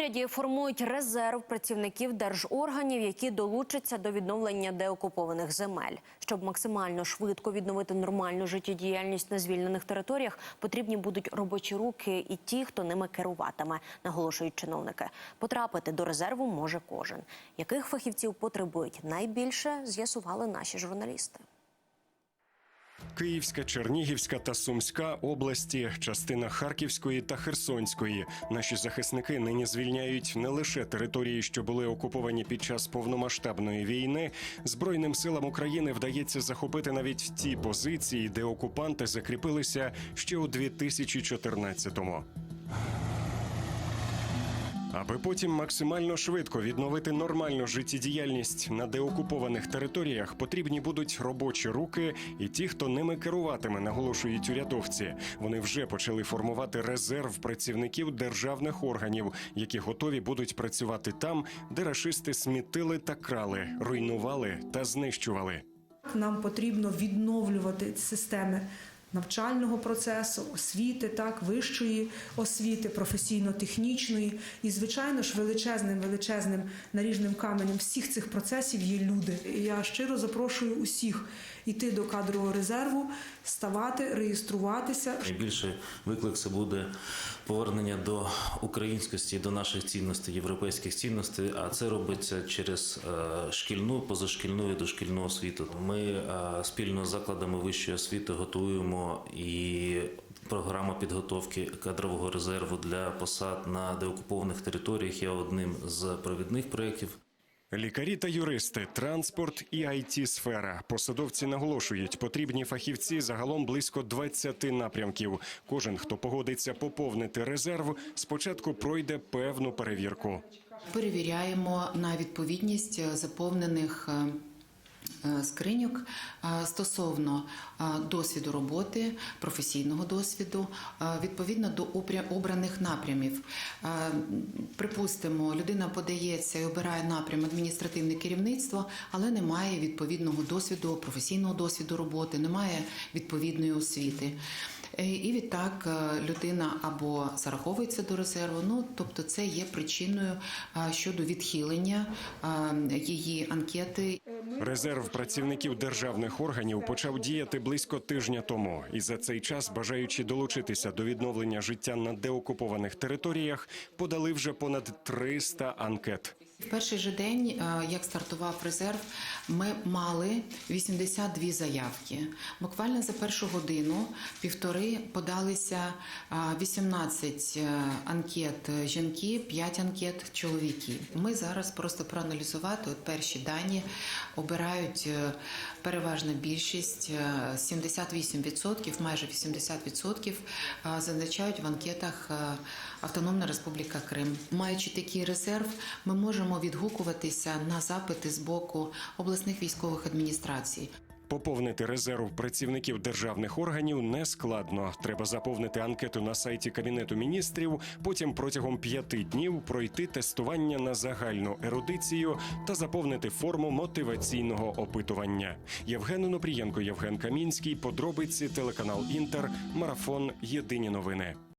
уряді формують резерв працівників держорганів, які долучаться до відновлення деокупованих земель. Щоб максимально швидко відновити нормальну життєдіяльність на звільнених територіях, потрібні будуть робочі руки і ті, хто ними керуватиме, наголошують чиновники. Потрапити до резерву може кожен. Яких фахівців потребують найбільше, з'ясували наші журналісти. Київська, Чернігівська та Сумська області, частина Харківської та Херсонської. Наші захисники нині звільняють не лише території, що були окуповані під час повномасштабної війни. Збройним силам України вдається захопити навіть ті позиції, де окупанти закріпилися ще у 2014-му. Аби потім максимально швидко відновити нормальну життєдіяльність на деокупованих територіях, потрібні будуть робочі руки і ті, хто ними керуватиме, наголошують урядовці. Вони вже почали формувати резерв працівників державних органів, які готові будуть працювати там, де рашисти смітили та крали, руйнували та знищували. Нам потрібно відновлювати системи навчального процесу, освіти, так, вищої освіти, професійно-технічної. І, звичайно ж, величезним, величезним наріжним каменем всіх цих процесів є люди. І я щиро запрошую усіх йти до кадрового резерву, ставати, реєструватися. Найбільший виклик це буде повернення до українськості, до наших цінностей, європейських цінностей. А це робиться через е, шкільну, позашкільну і дошкільну освіту. Ми е, спільно з закладами вищої освіти готуємо і. Програма підготовки кадрового резерву для посад на деокупованих територіях є одним з провідних проєктів. Лікарі та юристи, транспорт і it сфера. Посадовці наголошують, потрібні фахівці загалом близько 20 напрямків. Кожен, хто погодиться поповнити резерв, спочатку пройде певну перевірку. Перевіряємо на відповідність заповнених е, скриньок е, стосовно е, досвіду роботи, професійного досвіду, е, відповідно до обраних напрямів. Е, Припустимо, людина подається і обирає напрям адміністративне керівництво, але не має відповідного досвіду, професійного досвіду роботи, не має відповідної освіти. Е, І відтак е, людина або зараховується до резерву, ну тобто це є причиною е, щодо відхилення її анкети. Резерв працівників державних органів почав діяти близько тижня тому, і за цей час, бажаючи долучитися до відновлення життя на деокупованих територіях, подали вже понад 300 анкет. В перший же день, е, як стартував резерв, ми мали 82 заявки. Буквально за першу годину півтори подалися е, 18 е, анкет жінки, 5 анкет чоловіки. Ми зараз просто проаналізувати от перші дані обирають е, переважна більшість, е, 78%, майже 80% е, зазначають в анкетах е, Автономна Республіка Крим. Маючи такий резерв, ми можемо відгукуватися на запити з боку обласних військових адміністрацій. Поповнити резерв працівників державних органів не складно. Треба заповнити анкету на сайті Кабінету міністрів, потім протягом п'яти днів пройти тестування на загальну ерудицію та заповнити форму мотиваційного опитування. Євген Онопрієнко, Євген Камінський. Подробиці телеканал Інтер. Марафон. Єдині новини.